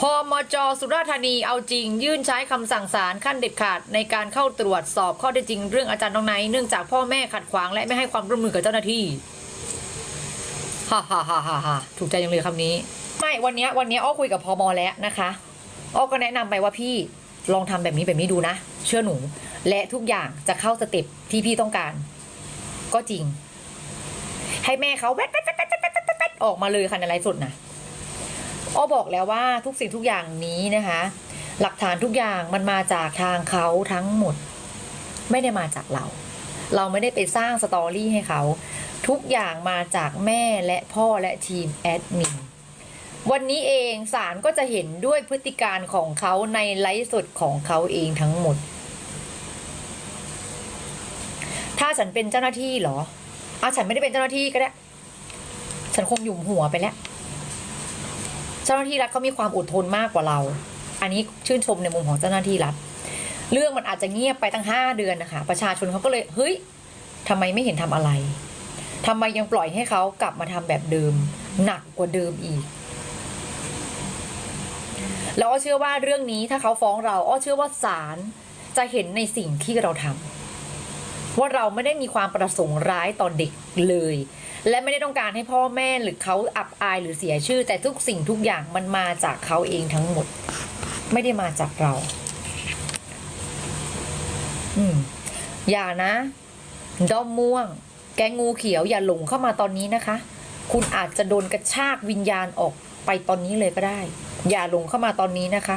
พมจสุราธานีเอาจริง ยื่นใช้คำสั่งศาลขั้นเด็ดขาดในการเข้าตรวจสอบข้อเท็จจริงเรื่องอาจารย์น้องไนท์เนื่องจากพ่อแม่ขัดขวางและไม่ให้ความร่วมมือกับเจ้าหน้าที่ฮ่าฮ่าฮ่าฮ่าฮ่าถูกใจยังเลยคำนี้ ไม่วันนี้วันนี้อ้อคุยกับพมแล้วนะคะอ้อก็แนะนำไปว่าพี่ลองทำแบบนี้แบบนี้ดูนะ เชื่อหนู และทุกอย่างจะเข้าสเต็ปที่พี่ต้องการ ก็จริง ให้แม่เขาแวดดแวดออกมาเลยค่ะในไลฟ์สดนะ อ้อบอกแล้วว่าทุกสิ่งทุกอย่างนี้นะคะ หลักฐานทุกอย่างมันมาจากทางเขาทั้งหมด ไม่ได้มาจากเรา เราไม่ได้ไปสร้างสตอรี่ให้เขา ทุกอย่างมาจากแม่และพ่อและทีมแอดมินวันนี้เองศาลก็จะเห็นด้วยพฤติการของเขาในไลฟ์สดของเขาเองทั้งหมด ถ้าฉันเป็นเจ้าหน้าที่เหรอ เอาฉันไม่ได้เป็นเจ้าหน้าที่ก็ได้ ฉันคงหยุมหัวไปแล้ว เจ้าหน้าที่รัฐเขามีความอดทนมากกว่าเรา อันนี้ชื่นชมในมุมของเจ้าหน้าที่รัฐเรื่องมันอาจจะเงียบไปตั้งห้าเดือนนะคะ ประชาชนเขาก็เลยเฮ้ยทำไมไม่เห็นทำอะไรทำไมยังปล่อยให้เขากลับมาทำแบบเดิม หนักกว่าเดิมอีกแล้วอ้อเชื่อว่าเรื่องนี้ถ้าเขาฟ้องเราอ้อเชื่อว่าศาลจะเห็นในสิ่งที่เราทำ ว่าเราไม่ได้มีความประสงค์ร้ายต่อเด็กเลย และไม่ได้ต้องการให้พ่อแม่หรือเขาอับอายหรือเสียชื่อ แต่ทุกสิ่งทุกอย่างมันมาจากเขาเองทั้งหมด ไม่ได้มาจากเรา อืม อย่านะ ด้อมม่วง แกงงูเขียวอย่าหลงเข้ามาตอนนี้นะคะ คุณอาจจะโดนกระชากวิญญาณออกไปตอนนี้เลยก็ได้ อย่าหลงเข้ามาตอนนี้นะคะ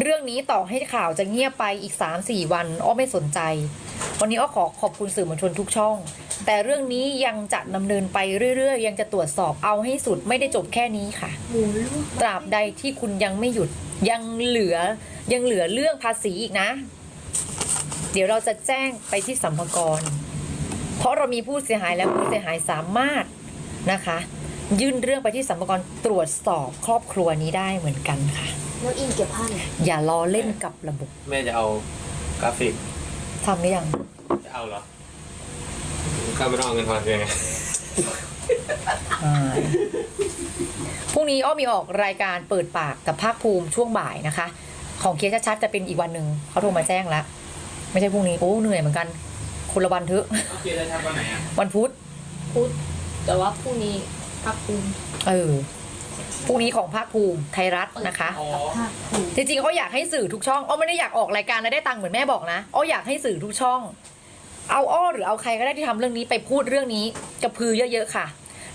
เรื่องนี้ต่อให้ข่าวจะเงียบไปอีกสามสี่วัน อ้อไม่สนใจ วันนี้อ้อขอขอบคุณสื่อมวลชนทุกช่อง แต่เรื่องนี้ยังจะดำเนินไปเรื่อยๆ ยังจะตรวจสอบเอาให้สุดไม่ได้จบแค่นี้ค่ะ ตราบใดที่คุณยังไม่หยุดยังเหลือยังเหลือเรื่องภาษีอีกนะ เดี๋ยวเราจะแจ้งไปที่สัมภากร เพราะเรามีผู้เสียหายและผู้เสียหายสามารถนะคะ ยื่นเรื่องไปที่สัมภากรตรวจสอบครอบครัวนี้ได้เหมือนกันค่ะ แล้วอินเก็บผ้าเนี่ยอย่าล้อเล่นกับระบบแม่จะเอากราฟิก ทำหรือยัง จะเอาเหรอก็ไม่ต้องเอาเงินทอนเลยไงอ่าพรุ่งนี้อ้อมีออกรายการเปิดปากกับภาคภูมิช่วงบ่ายนะคะ ของเคสชัดๆจะเป็นอีกวันหนึ่งเขาโทรมาแจ้งแล้ว ไม่ใช่พรุ่งนี้ โอ้เหนื่อยเหมือนกันคนละวันเถอะโอเคได้ทักวันไหนอะวันพุธพุธแต่ว่าพรุ่งนี้พักภูมิเออ พรุ่งนี้ของภาคภูมิไทยรัฐนะคะอ๋อภาคภูมิจริงๆเขาอยากให้สื่อทุกช่องอ้อไม่ได้อยากออกรายการแล้วได้ตังค์เหมือนแม่บอกนะอ้ออยากให้สื่อทุกช่อง เอาอ้อหรือเอาใครก็ได้ที่ทำเรื่องนี้ไปพูดเรื่องนี้กระพือเยอะๆค่ะ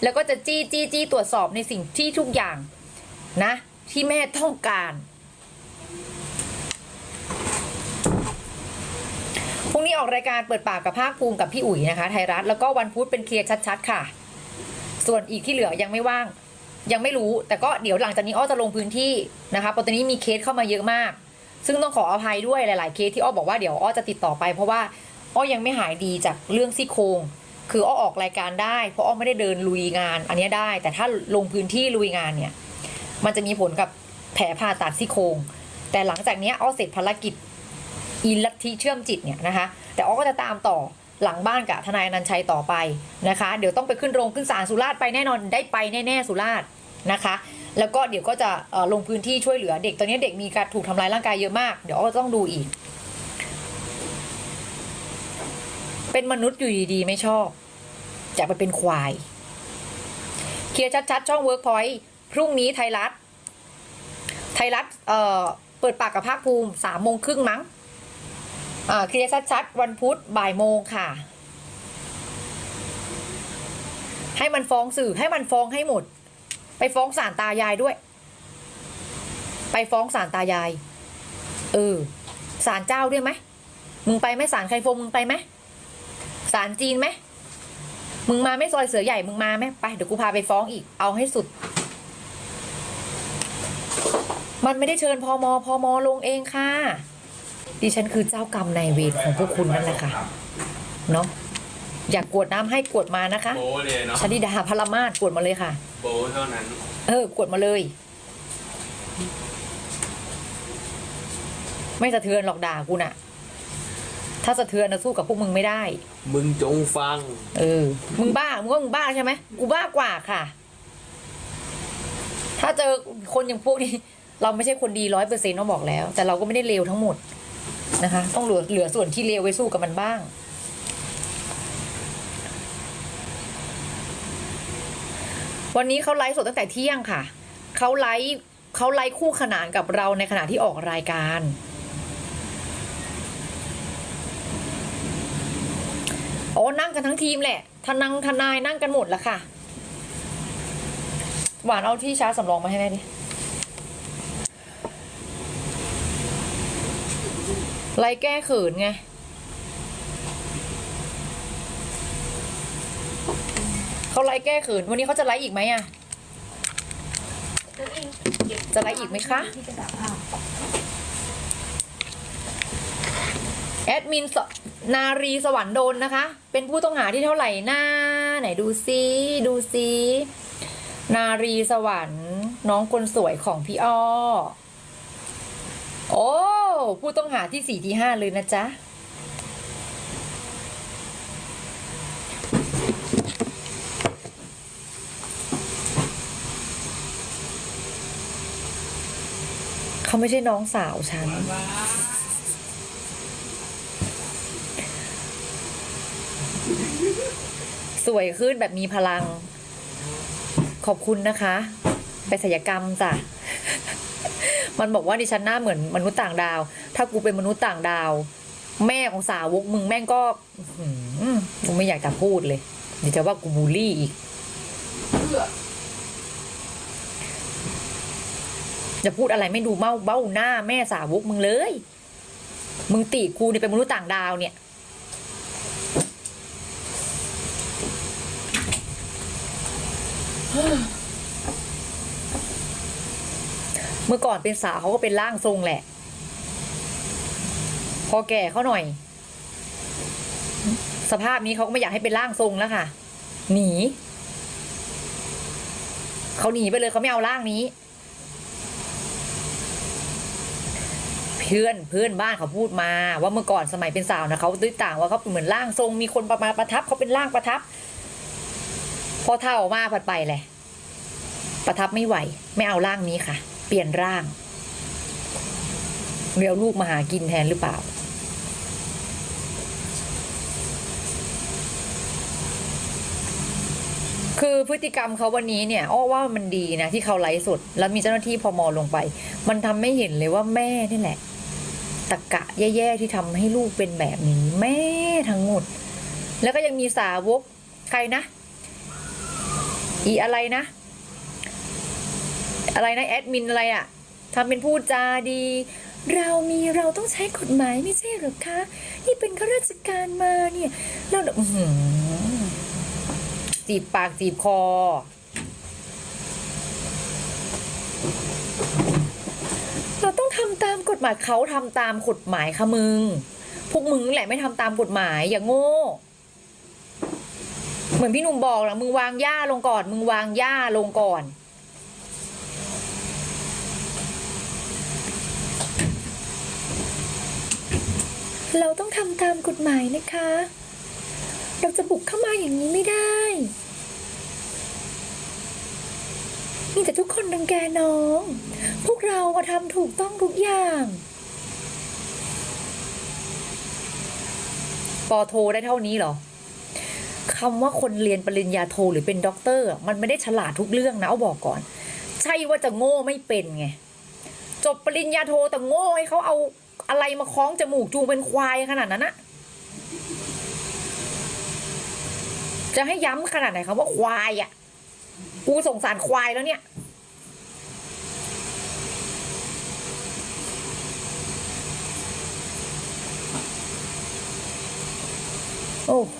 แล้วก็จะจี้จี้จี้ตรวจสอบในสิ่งที่ทุกอย่างนะ ที่แม่ต้องการพรุ่งนี้ออกรายการเปิดปากกับภาคภูมิกับพี่อุ๋ยนะคะ ไทยรัฐแล้วก็วันพุธเป็นเคลียร์ชัด ๆ ค่ะ ส่วนอีกที่เหลือยังไม่ว่าง ยังไม่รู้แต่ก็เดี๋ยวหลังจากนี้อ้อจะลงพื้นที่นะคะเพราะตอนนี้มีเคสเข้ามาเยอะมาก ซึ่งต้องขออภัยด้วยหลาย ๆ เคสที่อ้อบอกว่าเดี๋ยวอ้อจะติดต่อไป เพราะว่าอ้อยังไม่หายดีจากเรื่องซี่โครงคืออ้อออกรายการได้ เพราะอ้อไม่ได้เดินลุยงาน อันนี้ได้ แต่ถ้าลงพื้นที่ลุยงานเนี่ย มันจะมีผลกับแผลผ่าตัดซี่โครงแต่หลังจากนี้อ้อเสร็จภารกิจอินลัทธิเชื่อมจิตเนี่ยนะคะ แต่อ้อก็จะตามต่อ หลังบ้านกับทนายอนันชัยต่อไปนะคะ เดี๋ยวต้องไปขึ้นโรงขึ้นศาลสุราษฎร์ไปแน่นอนได้ไปแน่ๆสุราษฎร์นะคะ แล้วก็เดี๋ยวก็จะลงพื้นที่ช่วยเหลือเด็กตอนนี้เด็กมีการถูกทำร้ายร่างกายเยอะมาก เดี๋ยวอ้อต้องดูอีก เป็นมนุษย์อยู่ดีๆไม่ชอบ จะไปเป็นควายเคลียร์ชัดๆช่อง Workpoint พรุ่งนี้ไทยรัฐ ไทยรัฐเเปิดปากกับภาคภูมิสามโมงครึ่งมั้ง เคลียร์ชัดๆ วันพุธบ่ายโมงค่ะ ให้มันฟ้องสื่อให้มันฟ้องให้หมด ไปฟ้องศาลตายายด้วย ไปฟ้องศาลตายาย เออศาลเจ้าด้วยไหมมึงไปไหมศาลใครฟงมึงไปไหมศาลจีนไหมมึงมาไม่ซอยเสือใหญ่มึงมาไหมไปเดี๋ยวกูพาไปฟ้องอีกเอาให้สุด มันไม่ได้เชิญพอมอพอมอลงเองค่ะ ดิฉันคือเจ้ากรรมนายเวรของพวกคุณนั่นแหละค่ะเนาะอยากกวดน้ำให้กวดมานะคะโบเลยเนาะชลิดาพลมาศกวดมาเลยค่ะ โบเท่านั้น เออกวดมาเลย ไม่สะเทือนหรอกด่ากูน่ะ ถ้าสะเทือนนะสู้กับพวกมึงไม่ได้ มึงจงฟัง เออ มึงบ้า มึงว่ามึงบ้าใช่ไหมกูบ้ากว่าค่ะ ถ้าเจอคนอย่างพวกนี้ เราไม่ใช่คนดีร้อยเปอร์เซ็นต์ต้องบอกแล้ว แต่เราก็ไม่ได้เลวทั้งหมด นะคะ ต้องเหลือเหลือส่วนที่เลวไว้สู้กับมันบ้าง วันนี้เขาไลฟ์สดตั้งแต่เที่ยงค่ะเขาไลฟ์เขาไลฟ์คู่ขนานกับเราในขณะที่ออกรายการโอ๋อนั่งกันทั้งทีมแหละทนังทนายนั่งกันหมดแล้วค่ะ หวานเอาที่ชาร์จสำรองมาให้แม่ดิ ไล่แก้เขินไง เขาไล่แก้เขิน วันนี้เขาจะไล่อีกไหมอะจะไลฟ์อีกไหมคะ แอดมินสนารีสวรรค์โดนนะคะ เป็นผู้ต้องหาที่เท่าไหร่หน้า ไหนดูซิดูซินารีสวรรค์ น้องคนสวยของพี่อ้อ โอ้ผู้ต้องหาที่สี่ที่ห้าเลยนะจ๊ะเขาไม่ใช่น้องสาวฉัน สวยขึ้นแบบมีพลัง ขอบคุณนะคะ ไปศัลยกรรมจ้ะ มันบอกว่าดิฉันหน้าเหมือนมนุษย์ต่างดาว ถ้ากูเป็นมนุษย์ต่างดาว แม่ของสาวกมึงแม่งก็กูไม่อยากจะพูดเลยเดี๋ยวจะว่ากูบูลลี่อีกจะพูดอะไรไม่ดูเมาเบ้าหน้าแม่สาวกมึงเลย มึงติกูเนี่ยเป็นมนุษย์ต่างดาวเนี่ย เมื่อก่อนเป็นสาวเขาก็เป็นร่างทรงแหละ พอแก่เขาหน่อย สภาพนี้เขาก็ไม่อยากให้เป็นร่างทรงแล้วค่ะ หนีเขาหนีไปเลยเขาไม่เอาร่างนี้ เพื่อนเพื่อนบ้านเขาพูดมาว่าเมื่อก่อนสมัยเป็นสาวนะเขาตื้อต่างว่าเขาเป็นเหมือนร่างทรงมีคนประมาณประทับเขาเป็นร่างประทับ พอเท่ามาผัดไปแหละประทับไม่ไหว ไม่เอาร่างนี้ค่ะ เปลี่ยนร่างเรียวลูกมาหากินแทนหรือเปล่า คือพฤติกรรมเขาวันนี้เนี่ยอ้อว่ามันดีนะ ที่เขาไลฟ์สดแล้วมีเจ้าหน้าที่พมลงไป มันทำให้เห็นเลยว่าแม่นี่แหละตะกะแย่ ๆ ที่ทำให้ลูกเป็นแบบนี้แม่ทั้งหมด แล้วก็ยังมีสาวกใครนะ อีอะไรนะ อะไรนะแอดมินอะไรอะทำเป็นพูดจาดี เรามีเราต้องใช้กฎหมายไม่ใช่หรอคะ นี่เป็นข้าราชการมาเนี่ยเราจีบปากจีบคอ เราต้องทำตามกฎหมายเขาทำตามกฎหมายค่ะมึง พวกมึงนั่แหละไม่ทำตามกฎหมายอย่างโง่เหมือนพี่หนุ่มบอกนะมึงวางหญ้าลงก่อน มึงวางหญ้าลงก่อน เราต้องทำตามกฎหมายนะคะ เราจะบุกเข้ามาอย่างนี้ไม่ได้ มีแต่ทุกคนรังแกน้อง พวกเราทำถูกต้องทุกอย่างปอโทได้เท่านี้เหรอคำว่าคนเรียนปริญญาโทหรือเป็นด็อกเตอร์ มันไม่ได้ฉลาดทุกเรื่องนะเอาบอกก่อน ใช่ว่าจะโง่ไม่เป็นไง จบปริญญาโทแต่โง่ให้เขาเอา อะไรมาคล้องจมูกจูงเป็นควายขนาดนั้นอะจะให้ย้ำขนาดไหนครับว่าควายอะ กูสงสารควายแล้วเนี่ย โอ้โห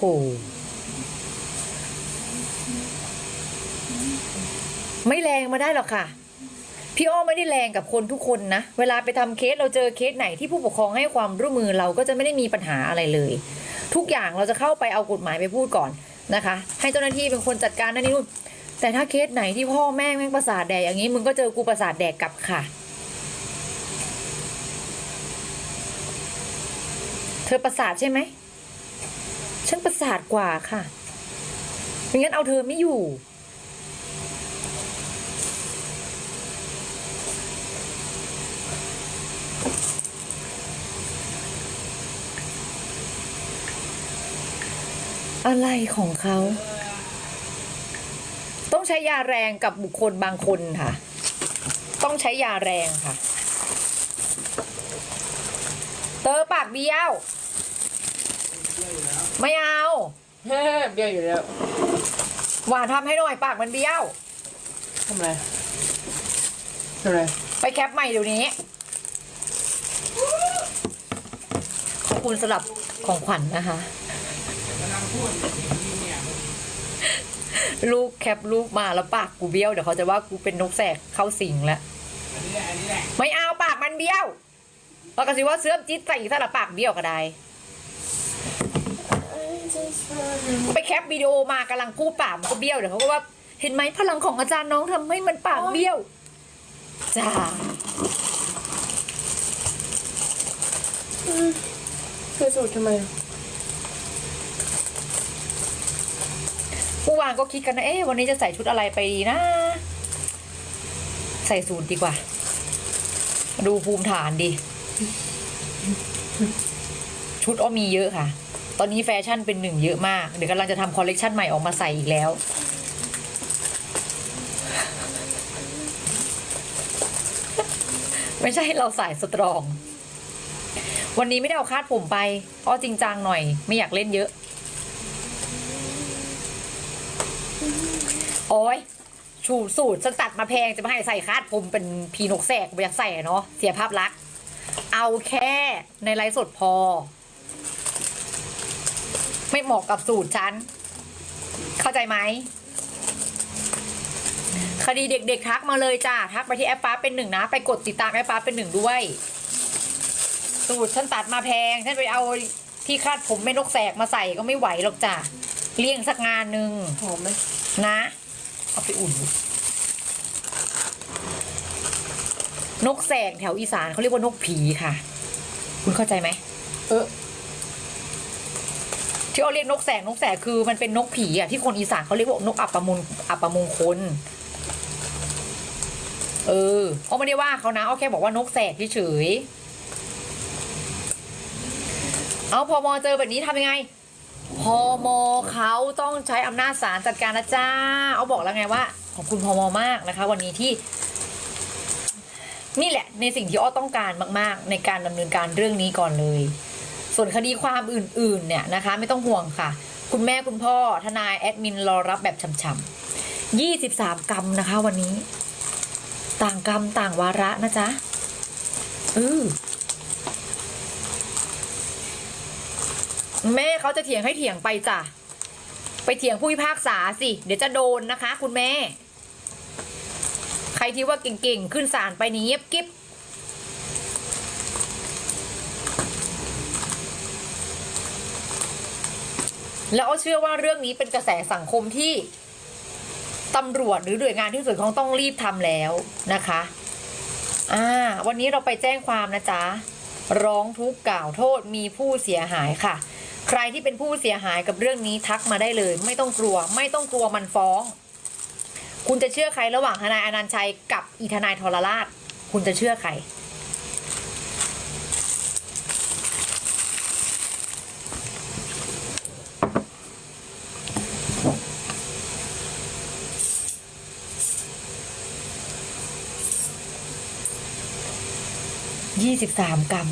ไม่แรงมาได้หรอกค่ะ พี่อ้อไม่ได้แรงกับคนทุกคนนะ เวลาไปทำเคสเราเจอเคสไหนที่ผู้ปกครองให้ความร่วมมือเราก็จะไม่ได้มีปัญหาอะไรเลย ทุกอย่างเราจะเข้าไปเอากฎหมายไปพูดก่อนนะคะ ให้เจ้าหน้าที่เป็นคนจัดการนั่นนี่นู่นแต่ถ้าเคสไหนที่พ่อแม่แม่งประสาทแดกอย่างนี้มึงก็เจอกูประสาทแดกกลับค่ะ เธอประสาทใช่ไหมฉันประสาทกว่าค่ะไม่งั้นเอาเธอไม่อยู่ อะไรของเขา ต้องใช้ยาแรงกับบุคคลบางคนค่ะ ต้องใช้ยาแรงค่ะ เตอปากเบี้ยว ไม่เอาเฮ้เบี้ยวอยู่แล้วหวานทำให้หน่อยปากมันเบี้ยวทำไรทำไรไปแคปใหม่เดี๋ยวนี้ ขอบคุณสำหรับของขวัญนะคะ ลูกแคปลูกมาแล้วปากกูเบี้ยวเดี๋ยวเขาจะว่ากูเป็นนกแสกเข้าสิงแล้วไม่เอาปากมันเบี้ยวเราก็สิว่าเสื้อจิ๊ดใส่สลับปากเบี้ยวก็ได้ ไปแคปวิดีโอมากำลังพูดปากมันก็เบี้ยวเดี๋ยวเขาก็ว่าเห็นไหมพลังของอาจารย์น้องทำให้มันปากเบี้ยวจ้าคือสูตรทำไม เมื่อวานก็คิดกันนะเอ๊ะวันนี้จะใส่ชุดอะไรไปดีนะ ใส่สูทดีกว่า ดูภูมิฐานดี ชุดอ้อมีเยอะค่ะ ตอนนี้แฟชั่นเป็นหนึ่งเยอะมาก เดี๋ยวกำลังจะทำคอลเลกชันใหม่ออกมาใส่อีกแล้วไม่ใช่เราสายสตรอง วันนี้ไม่ได้เอาคาดผมไปอ้อจริงจังหน่อย ไม่อยากเล่นเยอะ โอ้ยชูสูตรฉันตัดมาแพงจะมาให้ใส่คาดผมเป็นพีนกแสกไม่อยากใส่อะเนาะเสียภาพลักษณ์เอาแค่ในไลฟ์สดพอ ไม่เหมาะกับสูตรฉัน เข้าใจไหมคดีเด็กๆทักมาเลยจ้าทักไปที่แอปฟ้าเป็นหนึ่งนะ ไปกดติดตามแอปฟ้าเป็นหนึ่งด้วย สูตรฉันตัดมาแพงฉันไปเอาที่คาดผมแม่นกแสกมาใส่ก็ไม่ไหวหรอกจ้าเลี่ยงสักงานหนึ่งหอมไหมนะ เอาไปอุ่น นกแสกแถวอีสานเขาเรียกว่านกผีค่ะ คุณเข้าใจไหม เออที่เขาเรียกนกแสกนกแสกคือมันเป็นนกผีอะที่คนอีสานเขาเรียกว่านกอัปมงอัปมงคล เออเขาไม่ได้ว่าเขานะเขาแค่บอกว่านกแสกเฉยๆเอาพอมอเจอแบบนี้ทำยังไง พอมอเขาต้องใช้อำนาจศาลจัดการนะจ้า เอาบอกแล้วไงว่า ขอบคุณพอมอมากนะคะ วันนี้ที่ นี่แหละ ในสิ่งที่อ้อต้องการมาก ๆ ในการดำเนินการเรื่องนี้ก่อนเลย ส่วนคดีความอื่น ๆ เนี่ยนะคะ ไม่ต้องห่วงค่ะ คุณแม่คุณพ่อทนายแอดมินรอรับแบบช่ำๆยี่สิบสามกรรมนะคะ วันนี้ ต่างกรรมต่างวาระนะจ๊ะเออ แม่เขาจะเถียงให้เถียงไปจ้ะ ไปเถียงผู้พิพากษาสิ เดี๋ยวจะโดนนะคะ คุณแม่ ใครที่ว่าเก่งๆ ขึ้นศาลไปนี้เงียบกิ๊บแล้วเชื่อว่าเรื่องนี้เป็นกระแสสังคมที่ตำรวจหรือหน่วยงานที่เกี่ยวข้องต้องรีบทำแล้วนะคะ อ่า วันนี้เราไปแจ้งความนะจ๊ะ ร้องทุกข์กล่าวโทษมีผู้เสียหายค่ะ ใครที่เป็นผู้เสียหายกับเรื่องนี้ทักมาได้เลย ไม่ต้องกลัว ไม่ต้องกลัวมันฟ้อง คุณจะเชื่อใครระหว่างทนายอนันต์ชัยกับอีทนายทรราช คุณจะเชื่อใครยี่สิบสามกรัม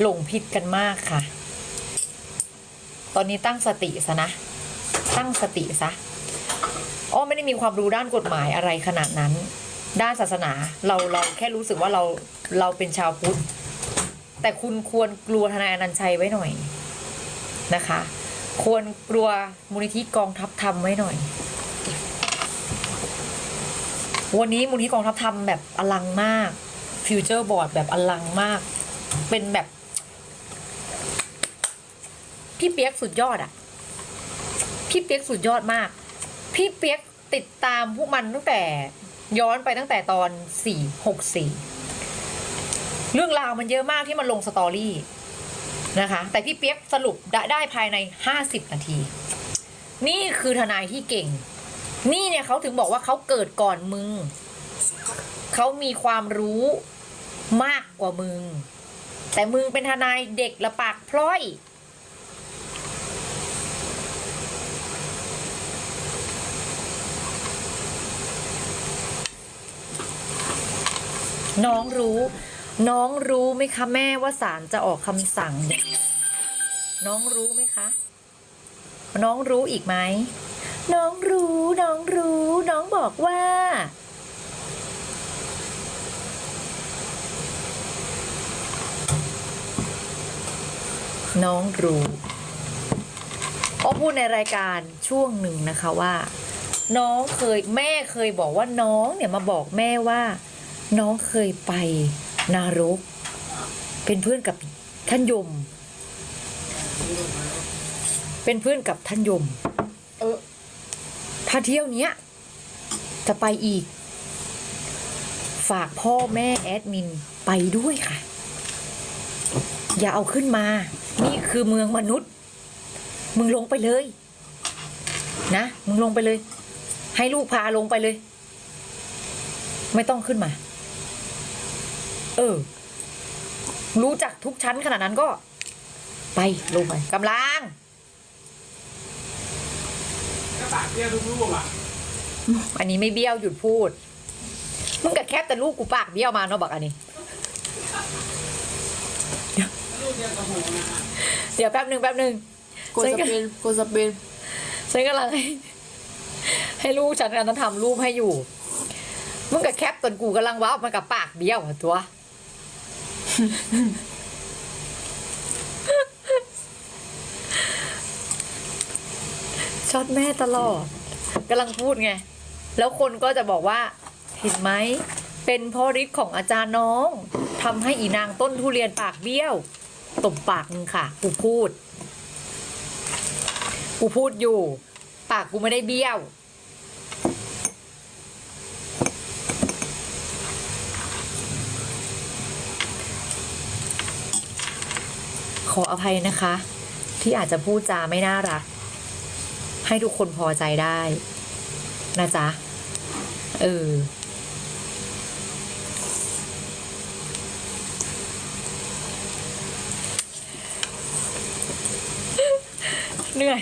หลงผิดกันมากค่ะ ตอนนี้ตั้งสติซะนะ ตั้งสติซะอ้อไม่ได้มีความรู้ด้านกฎหมายอะไรขนาดนั้น ด้านศาสนาเราเราแค่รู้สึกว่าเราเราเป็นชาวพุทธ แต่คุณควรกลัวทนายอนันชัยไว้หน่อยนะคะ ควรกลัวมูลนิธิกองทัพธรรมไว้หน่อย วันนี้มูลนิธิกองทัพธรรมแบบอลังมากฟิวเจอร์บอร์ดแบบอลังมาก เป็นแบบ พี่เปียกสุดยอดอะ พี่เปียกสุดยอดมาก พี่เปียกติดตามพวกมันตั้งแต่ย้อนไปตั้งแต่ตอนสี่หกสี่เรื่องราวมันเยอะมากที่มันลงสตอรี่นะคะ แต่พี่เปียกสรุปได้ได้ภายในห้าสิบนาที นี่คือทนายที่เก่ง นี่เนี่ยเขาถึงบอกว่าเขาเกิดก่อนมึง เขามีความรู้มากกว่ามึง แต่มึงเป็นทนายเด็กละปากพร้อย น้องรู้ น้องรู้ไหมคะแม่ว่าศาลจะออกคำสั่งยังไงน้องรู้ไหมคะ น้องรู้อีกไหม น้องรู้ น้องรู้ น้องบอกว่า น้องรู้อ้อพูดในรายการช่วงหนึ่งนะคะว่า น้องเคยแม่เคยบอกว่าน้องเนี่ยมาบอกแม่ว่า น้องเคยไปนารก เป็นเพื่อนกับท่านยม เป็นเพื่อนกับท่านยม เออ ถ้าเที่ยวเนี้ย จะไปอีก ฝากพ่อแม่แอดมินไปด้วยค่ะ อย่าเอาขึ้นมา นี่คือเมืองมนุษย์ มึงลงไปเลย นะ มึงลงไปเลย ให้ลูกพาลงไปเลย ไม่ต้องขึ้นมา เออ รู้จักทุกชั้นขนาดนั้นก็ ไปลงไปกำลังกระบะเตี้ยทุกลูกอะอันนี้ไม่เบี้ยวหยุดพูด มึงกับแคบแต่ลูกกูปากเบี้ยวมาเนาะบอกอันนี้ ลูกเดียวกับหัวนะฮะเดี๋ยวแป๊บหนึ่งแป๊บหนึ่งกดสเปนกดสเปนฉันกำลังให้ให้ลูกฉันกำลังทำรูปให้อยู่ มึงกับแคปตนกูกำลังว้าวมันกับปากเบี้ยวอะตัว ช็อตแม่ตลอดกำลังพูดไง แล้วคนก็จะบอกว่าเห็นไหม เป็นพ่อฤทธิ์ของอาจารย์น้องทำให้อีนางต้นทุเรียนปากเบี้ยวตบปากมึงค่ะ กูพูด กูพูดอยู่ ปากกูไม่ได้เบี้ยว ขออภัยนะคะ ที่อาจจะพูดจาไม่น่ารัก ให้ทุกคนพอใจได้ นะจ๊ะ เออเหนื่อย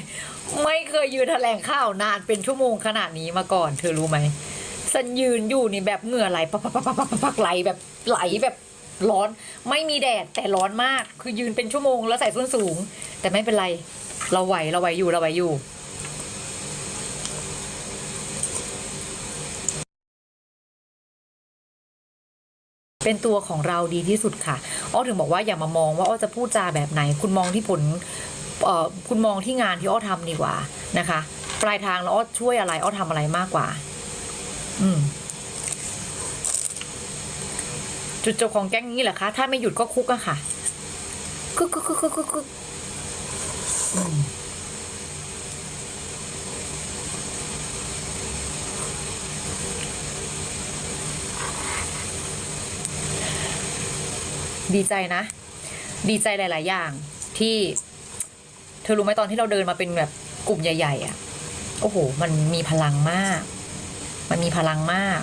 ไม่เคยยืนแถลงข่าวนานเป็นชั่วโมงขนาดนี้มาก่อน เธอรู้ไหมสันยืนอยู่นี่แบบเหงื่อไหลปักปักปักปักปักปักไหลแบบไหลแบบ ร้อนไม่มีแดดแต่ร้อนมาก คือยืนเป็นชั่วโมงแล้วใส่ส้นสูง แต่ไม่เป็นไร เราไหวเราไหวอยู่เราไหวอยู่เป็นตัวของเราดีที่สุดค่ะ อ้อถึงบอกว่าอย่ามามองว่าอ้อจะพูดจาแบบไหน คุณมองที่ผลคุณมองที่งานที่อ้อทำดีกว่านะคะ ปลายทางแล้วอ้อช่วยอะไรอ้อทำอะไรมากกว่า อืม จุดจบของแก๊งนี้แหละคะ ถ้าไม่หยุดก็คุกอะค่ะคุกคุกคุกคุกคุกคุกอืมดีใจนะ ดีใจหลาย ๆ อย่างที่เธอรู้ไหมตอนที่เราเดินมาเป็นแบบกลุ่มใหญ่ ๆอะ โอ้โห มันมีพลังมาก มันมีพลังมาก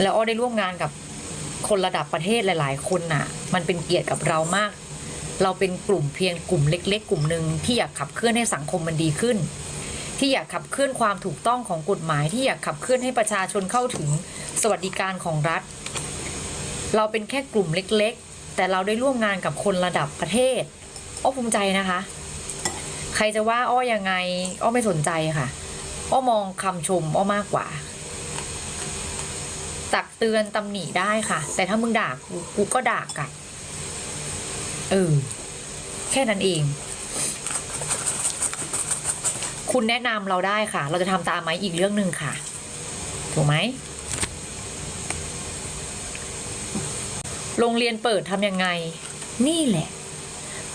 แล้วอ้อได้ร่วมงานกับ คนระดับประเทศหลาย ๆ คนน่ะ มันเป็นเกียรติกับเรามาก เราเป็นกลุ่มเพียงกลุ่มเล็ก ๆ กลุ่มหนึ่งที่อยากขับเคลื่อนให้สังคมมันดีขึ้น ที่อยากขับเคลื่อนความถูกต้องของกฎหมาย ที่อยากขับเคลื่อนให้ประชาชนเข้าถึงสวัสดิการของรัฐ เราเป็นแค่กลุ่มเล็ก ๆ แต่เราได้ร่วมงานกับคนระดับประเทศอ้อภูมิใจนะคะ ใครจะว่าอ้อยังไง อ้อไม่สนใจค่ะ อ้อมองคำชมอ้อมากกว่า ตักเตือนตำหนิได้ค่ะ แต่ถ้ามึงด่ากูกูก็ด่ากลับเออแค่นั้นเอง คุณแนะนำเราได้ค่ะ เราจะทำตามไหมอีกเรื่องหนึ่งค่ะ ถูกไหมโรงเรียนเปิดทำยังไง นี่แหละ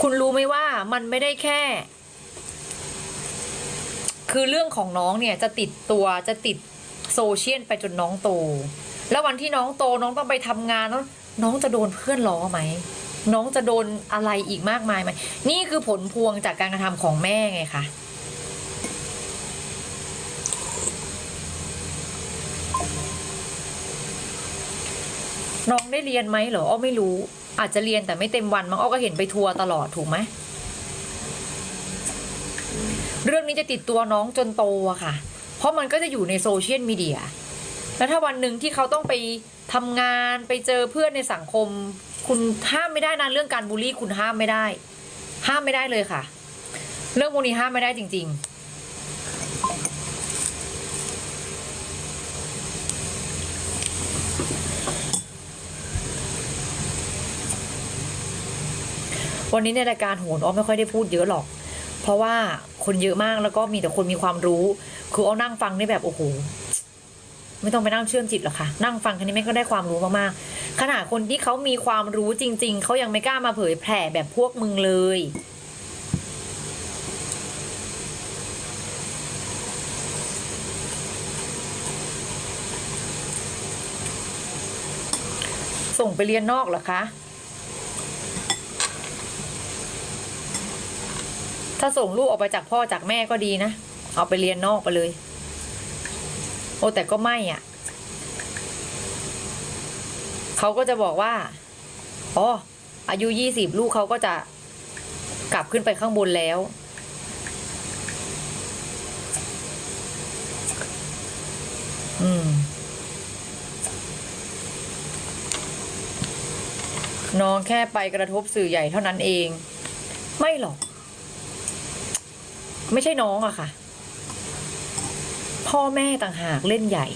คุณรู้ไหมว่ามันไม่ได้แค่ คือเรื่องของน้องเนี่ยจะติดตัวจะติดโซเชียลไปจนน้องโต แล้ววันที่น้องโตน้องต้องไปทำงานน้องจะโดนเพื่อนล้อไหม น้องจะโดนอะไรอีกมากมายไหม นี่คือผลพวงจากการกระทำของแม่ไงคะน้องได้เรียนไหมเหรออ้อไม่รู้ อาจจะเรียนแต่ไม่เต็มวันมั้งอ้อก็เห็นไปทัวร์ตลอดถูกไหมเรื่องนี้จะติดตัวน้องจนโตอะค่ะ เพราะมันก็จะอยู่ในโซเชียลมีเดีย แล้วถ้าวันหนึ่งที่เขาต้องไปทำงานไปเจอเพื่อนในสังคม คุณห้ามไม่ได้นะเรื่องการบูลลี่คุณห้ามไม่ได้ ห้ามไม่ได้เลยค่ะ เรื่องพวกนี้ห้ามไม่ได้จริง ๆวันนี้ในรายการโหนอ้อไม่ค่อยได้พูดเยอะหรอก เพราะว่าคนเยอะมากแล้วก็มีแต่คนมีความรู้ คืออ้อนั่งฟังได้แบบโอ้โห ไม่ต้องไปนั่งเชื่อมจิตหรอกค่ะ นั่งฟังแค่นี้แม่ก็ได้ความรู้มากๆขนาดคนที่เขามีความรู้จริง ๆ เขายังไม่กล้ามาเผยแผ่แบบพวกมึงเลย ส่งไปเรียนนอกเหรอคะถ้าส่งลูกออกไปจากพ่อจากแม่ก็ดีนะ เอาไปเรียนนอกไปเลย โอ้แต่ก็ไม่อะเขาก็จะบอกว่าอ๋ออายุยี่สิบลูกเขาก็จะกลับขึ้นไปข้างบนแล้ว อืม น้องแค่ไปกระทบสื่อใหญ่เท่านั้นเอง ไม่หรอก ไม่ใช่น้องอะค่ะ พ่อแม่ต่างหากเล่นใหญ่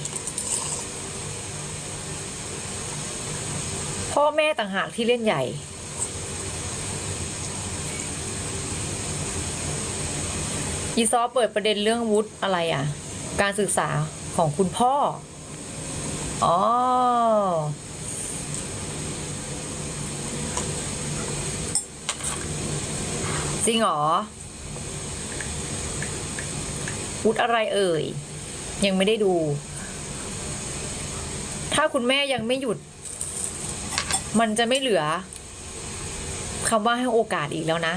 พ่อแม่ต่างหากที่เล่นใหญ่ อีซอเปิดประเด็นเรื่องวุฒิอะไรอะ การศึกษาของคุณพ่อ อ๋อจริงเหรอวุฒิอะไรเอ่ย ยังไม่ได้ดู ถ้าคุณแม่ยังไม่หยุด มันจะไม่เหลือคำว่าให้โอกาสอีกแล้วนะ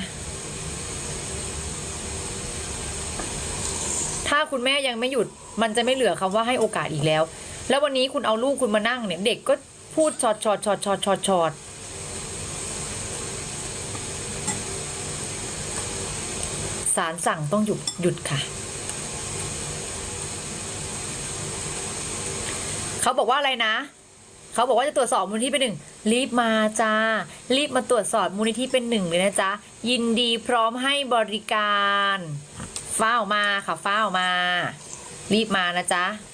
ถ้าคุณแม่ยังไม่หยุด มันจะไม่เหลือคำว่าให้โอกาสอีกแล้ว แล้ววันนี้คุณเอาลูกคุณมานั่งเนี่ยเด็กก็พูดชอตช็อตช็อตช็อตช็อตช็อตศาลสั่งต้องหยุดหยุดค่ะ เขาบอกว่าอะไรนะ เขาบอกว่าจะตรวจสอบมูลนิธิเป็นหนึ่งรีบมาจ้า รีบมาตรวจสอบมูลนิธิเป็นหนึ่งเลยนะจ๊ะ ยินดีพร้อมให้บริการเฝ้ามาค่ะเฝ้ามา รีบมานะจ๊ะ